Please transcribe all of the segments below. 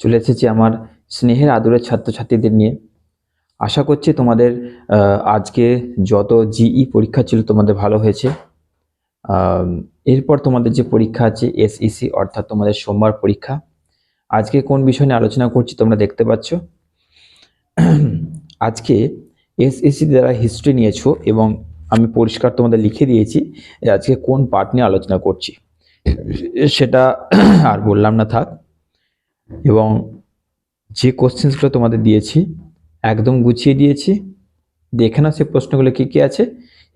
চলে এসেছি আমার স্নেহের আদরের ছাত্রছাত্রীদের নিয়ে। আশা করছি তোমাদের আজকে যত জিই পরীক্ষা ছিল তোমাদের ভালো হয়েছে। এরপর তোমাদের যে পরীক্ষা আছে এসইসি অর্থাৎ তোমাদের সোমবার পরীক্ষা। আজকে কোন বিষয় নিয়ে আলোচনা করছি তোমরা দেখতে পাচ্ছ। আজকে এসএসসি যারা হিস্ট্রি নিয়েছো এবং আমি পরিষ্কার তোমাদের লিখে দিয়েছি যে আজকে কোন পার্ট নিয়ে আলোচনা করছি। সেটা আর বললাম না, থাক। এবং যে কোশ্চেন্সগুলো তোমাদের দিয়েছি, একদম গুছিয়ে দিয়েছি। দেখে নাও সে প্রশ্নগুলো কী কী আছে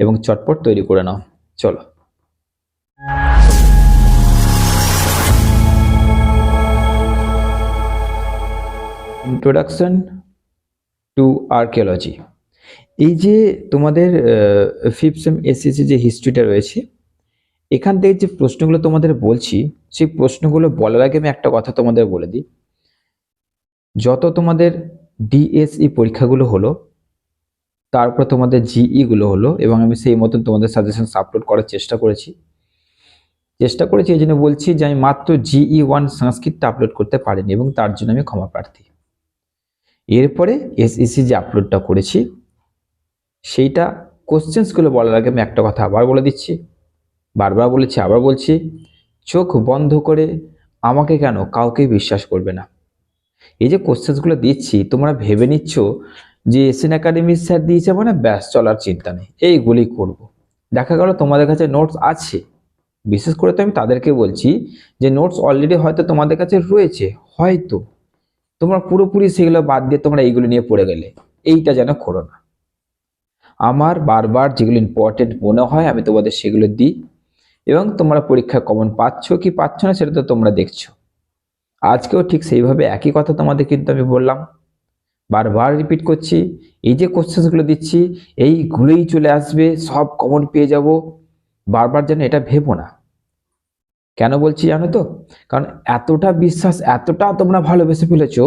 এবং চটপট তৈরি করে নাও। চলো। ইন্ট্রোডাকশন টু আর্কিওলজি এই যে তোমাদের ফিফথ সেম এসএসসি যে হিস্ট্রিটা রয়েছে এখান থেকে যে প্রশ্নগুলো তোমাদের বলছি, সেই প্রশ্নগুলো বলার আগে আমি একটা কথা তোমাদের বলে দিই। যত তোমাদের ডিএসই পরীক্ষাগুলো হলো তারপর তোমাদের জিই গুলো হলো, এবং আমি সেই মতন তোমাদের সাজেশন আপলোড করার চেষ্টা করেছি। চেষ্টা করেছি, এই জন্য বলছি যে আমি মাত্র জিই ওয়ান সংস্কৃতটা আপলোড করতে পারিনি, এবং তার জন্য আমি ক্ষমা প্রার্থী। এরপরে এসইসি যে আপলোডটা করেছি, সেইটা কোশ্চেন্সগুলো বলার আগে আমি একটা কথা আবার বলে দিচ্ছি। বারবার বলেছি, আবার বলছি, চোখ বন্ধ করে আমাকে কেন কাউকে বিশ্বাস করবে না? এই যে কোশ্চেন্সগুলো দিচ্ছি, তোমরা ভেবে নিচ্ছ যে এসএন একাডেমির স্যার দিয়েছে মানে ব্যাস, চলার চিন্তা নেই এইগুলি করব। দেখা গেল তোমাদের কাছে নোটস আছে। বিশেষ করে তো আমি তাদেরকে বলছি যে নোটস অলরেডি হয়তো তোমাদের কাছে রয়েছে, হয়তো। তোমরা পুরোপুরি সেগুলো বাদ দিয়ে তোমরা এইগুলো নিয়ে পড়ে গেলে, এইটা যেন করো না। আমার বারবার যেগুলো ইম্পর্টেন্ট মনে হয় আমি তোমাদের সেগুলো দিই। এবং তোমরা পরীক্ষা কমন পাচ্ছ কি পাচ্ছ না সেটা তো তোমরা দেখছ। আজকেও ঠিক সেইভাবে একই কথা তোমাদের কিন্তু আমি বললাম। বারবার রিপিট করছি, এই যে কোশ্চেন্সগুলো দিচ্ছি, এইগুলোই চলে আসবে, সব কমন পেয়ে যাব। বারবার যেন এটা ভেবো না। কেন বলছি জানো তো? কারণ এতটা বিশ্বাস, এতটা তোমরা ভালোবেসে ফেলেছ,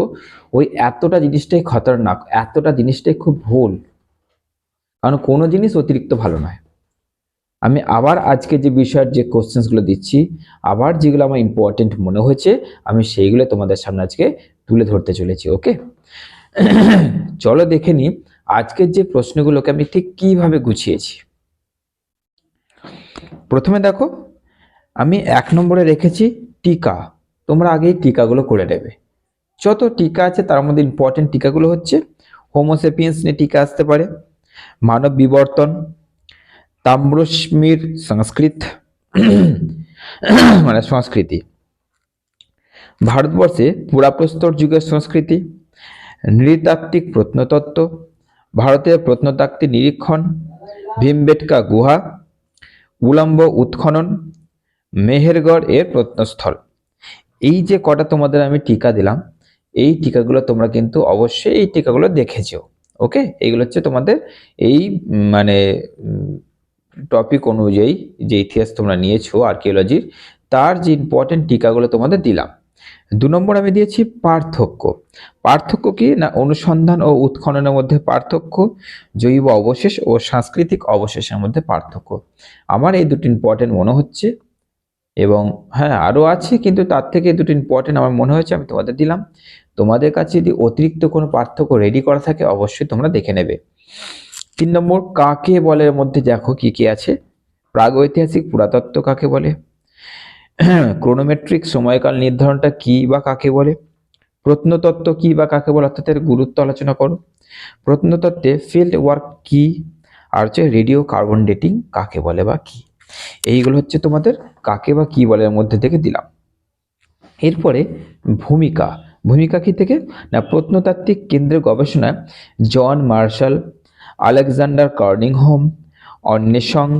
ওই এতটা জিনিসটাই খতরনাক, এতটা জিনিসটাই খুব ভুল। কারণ কোনো জিনিস অতিরিক্ত ভালো নয়। আমি আবার আজকে যে বিষয়ের যে কোশ্চেন্সগুলো দিচ্ছি, আবার যেগুলো আমার ইম্পর্টেন্ট মনে হয়েছে, আমি সেইগুলো তোমাদের সামনে আজকে তুলে ধরতে চলেছি ওকে চলো দেখে নিই আজকের যে প্রশ্নগুলোকে আমি ঠিক কীভাবে গুছিয়েছি। প্রথমে দেখো, আমি এক নম্বরে রেখেছি টিকা। তোমরা আগেই টিকাগুলো করে নেবে। যত টিকা আছে তার মধ্যে ইম্পর্টেন্ট টিকাগুলো হচ্ছে হোমোসেপিয়েন্স নিয়ে টিকা আসতে পারে, মানব বিবর্তন তাম্রশ্মীর সংস্কৃত মানে সংস্কৃতি ভারতবর্ষে পুরাপ্রস্তর যুগের সংস্কৃতি নৃতাত্ত্বিক প্রত্নতত্ত্ব ভারতের প্রত্নতাত্ত্বিক নিরীক্ষণ ভীমবেটকা গুহা উলম্ব উৎখনন মেহেরগড় এর প্রত্নস্থল এই যে কটা তোমাদের আমি টিকা দিলাম, এই টিকাগুলো তোমরা কিন্তু অবশ্যই এই টিকাগুলো দেখেছ ওকে এইগুলো হচ্ছে তোমাদের এই মানে টপিক অনুযায়ী যে ইতিহাস তোমরা নিয়েছো আর্কিওলজির তার যে ইম্পর্টেন্ট টিকাগুলো তোমাদের দিলাম। দু নম্বর আমি দিয়েছি পার্থক্য। পার্থক্য কি? না, অনুসন্ধান ও উৎখননের মধ্যে পার্থক্য, জৈব অবশেষ ও সাংস্কৃতিক অবশেষের মধ্যে পার্থক্য। আমার এই দুটি ইম্পর্টেন্ট মনে হচ্ছে এবং হ্যাঁ আরও আছে, কিন্তু তার থেকে দুটো ইম্পর্টেন্ট আমার মনে হয়েছে, আমি তোমাদের দিলাম। তোমাদের কাছে যদি অতিরিক্ত কোনো পার্থক্য রেডি করা থাকে, অবশ্যই তোমরা দেখে নেবে। তিন নম্বর, কাকে বলের মধ্যে দেখো কি কি আছে? প্রাগৈতিহাসিক পুরাতত্ত্ব কাকে বলে? ক্রোনোমেট্রিক সময়কাল নির্ধারণটা কি বা কাকে বলে? প্রত্নতত্ত্ব কি বা কাকে বলে? অর্থাৎ এর গুরুত্ব আলোচনা করো। প্রত্নতত্ত্বে ফিল্ড ওয়ার্ক কি? আর হচ্ছে রেডিও কার্বন ডেটিং কাকে বলে বা কি? এইগুলো হচ্ছে তোমাদের কাকে বা কি বলে এর মধ্যে থেকে দিলাম। এরপরে ভূমিকা। ভূমিকা কি থেকে? না, প্রত্নতাত্ত্বিক কেন্দ্রের গবেষণায় জন মার্শাল আলেকজান্ডার কার্নিংহোম, অন্বেষণ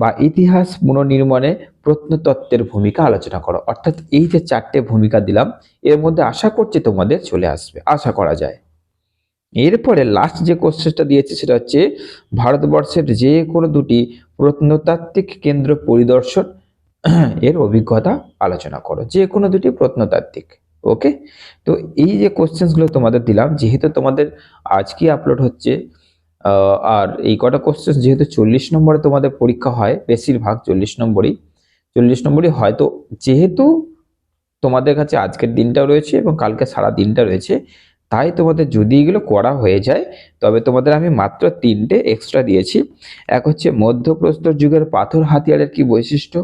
বা ইতিহাস পুনর্নির্মাণে প্রত্নতত্ত্বের ভূমিকা আলোচনা করো। অর্থাৎ এই যে চারটে ভূমিকা দিলাম, এর মধ্যে আশা করছি তোমাদের চলে আসবে, আশা করা যায়। এরপরে লাস্ট যে কোশ্চেনটা দিয়েছে, সেটা হচ্ছে ভারতবর্ষের যে কোনো দুটি প্রত্নতাত্ত্বিক কেন্দ্র পরিদর্শন এর অভিজ্ঞতা আলোচনা করো। যে কোনো দুটি প্রত্নতাত্ত্বিক ওকে তো এই যে কোশ্চেন্সগুলো তোমাদের দিলাম, যেহেতু তোমাদের আজকে আপলোড হচ্ছে আর এই কটা কোশ্চেন যেহেতু চল্লিশ নম্বরে তোমাদের পরীক্ষা হয়, বেশিরভাগ চল্লিশ নম্বরই। চল্লিশ নম্বরই হয়তো যেহেতু তোমাদের কাছে আজকের দিনটাও রয়েছে এবং কালকে সারা দিনটা রয়েছে তাই তোমাদের যদি এগুলো করা হয়ে যায়, তবে তোমাদের আমি মাত্র তিনটে এক্সট্রা দিয়েছি। এক হচ্ছে মধ্যপ্রস্তর যুগের পাথর হাতিয়ারের কি বৈশিষ্ট্য?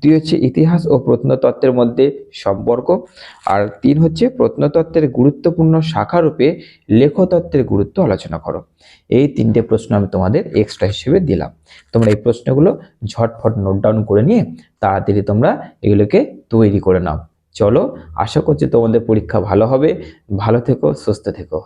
দুই হচ্ছে ইতিহাস ও প্রত্নতত্ত্বের মধ্যে সম্পর্ক। আর তিন হচ্ছে প্রত্নতত্ত্বের গুরুত্বপূর্ণ শাখারূপে লেখতত্ত্বের গুরুত্ব আলোচনা করো। এই তিনটে প্রশ্ন আমি তোমাদের এক্সট্রা হিসেবে দিলাম। তোমরা এই প্রশ্নগুলো ঝটফট নোট ডাউন করে নিয়ে তাড়াতাড়ি তোমরা এগুলোকে তৈরি করে নাও। চলো আশা করছি তোমাদের পরীক্ষা ভালো হবে। ভালো থেকো সুস্থ থেকো।